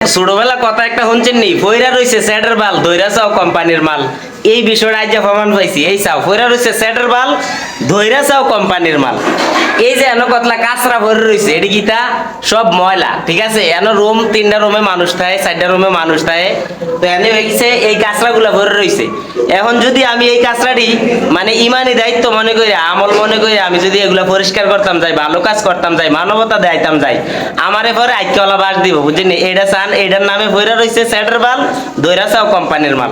ছোটবেলা কথা একটা শুনছেন নি? ফইরা রইছে স্যাটের বাল ধৈরা চাও কোম্পানির মাল। এই বিষয়টা আজ প্রমাণ পাইছি, এই চাও, ফইরা রইছে স্যাটের বাল ধৈরা চাও কোম্পানির মাল। এনো কতলা কাঁচরা ভরে রইছে, এটি গীতা সব ময়লা, ঠিক আছে? এনো রুম, তিনটা রুমে মানুষ থাকে, চারটা রুমে মানুষ থাকে। তো এনে হয়ে গেছে এই কাঁচরা গুলা ভরে রইছে। এখন যদি আমি এই কাঁচরাটি মানে ইমানি দায়িত্ব মনে করি আমল মনে করি আমি যদি এগুলা পরিষ্কার করতাম যাই, ভালো কাজ করতাম যাই, মানবতা দেখাইতাম যাই, আমারে পরে আইকলা বাস দিব বুঝলি এটা চান এটার নামে ভৈরা রইছে স্যাটের মাল দৈরা চাও কোম্পানির মাল।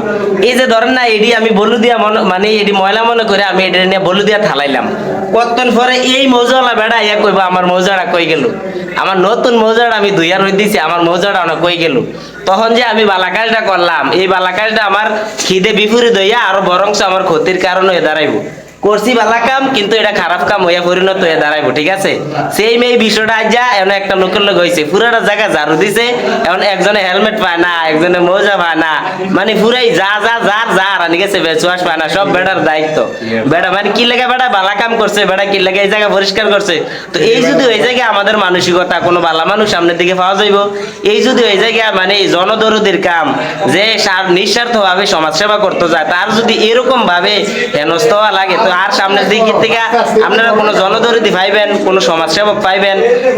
এই যে ধরেন না এডি আমি বলু দিয়া মনে এডি ময়লা মনে করে আমি এটা নিয়ে বলু দিয়া ঠালাইলাম। কতক্ষণ পরে এই মৌজাওয়ালা বেড়া ইয়া কইবা, আমার মৌজাটা কই গেল? আমার নতুন মৌজাটা আমি ধুইয়া রই দিছি, আমার মৌজাটা অনেক কই গেল? তখন যে আমি বালা কাজটা করলাম, এই বালা কাজটা আমার খিদে বিপরীত হইয়া আরও বরংস আমার ক্ষতির কারণ হয়ে দাঁড়াইবো। করছি ভালা কাম, কিন্তু এটা খারাপ কাম হইয়া পরিণত হয়ে দাঁড়াইবো, ঠিক আছে? সেই মেয়ে বিষয়টা যা এমন একটা লোকের লোক হয়েছে পুরাটা জায়গা ঝাড়ু দিছে এখন একজনে হেলমেট পায় না, একজনে মোজা পায় না। মানে পুরাই যা যা যার যা, রানি গেছে বেচুয়াস পায় না, সব বেটার দায়িত্ব। বেটা মানে কি লেগে বেটা বালা কাম করছে, বেটা, কি লেগে এই জায়গা পরিষ্কার করছে? তো এই যদি ওই জায়গায় আমাদের মানসিকতা কোনো বালা মানুষ সামনের দিকে পাওয়া যাইব, এই যদি ওই জায়গায় মানে জনদরদির কাম, যে নিঃস্বার্থভাবে সমাজসেবা করতে যায়, তার যদি এরকম ভাবে হেনস্থ লাগে আর সামনের দিকে থেকে আপনারা কোনো জনদরদি পাইবেন কোনো সমাজসেবক পাইবেন,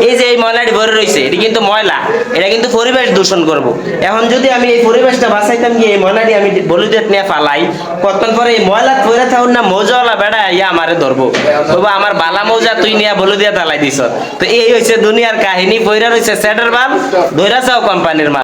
এই যে এই ময়লাটি ভরে রয়েছে, এটি কিন্তু ময়লা, এটা কিন্তু পরিবেশ দূষণ করব। এখন যদি আমি এই পরিবেশটা বাঁচাইতাম গিয়ে এই ময়লাটি আমি বলুদেট নিয়ে ফালাই, কতক্ষণ পরে এই ময়লা পরে থাকুন না মৌজাওয়ালা বেড়া ইয়া আমারে ধরবো। তবু আমার বালা মৌজা তুই নিয়ে বলু দিয়া তালাই দিছ। তো এই হয়েছে দুনিয়ার কাহিনী, পইরা রয়েছে স্যাটার বাল ধৈরা চাও কোম্পানির মাল।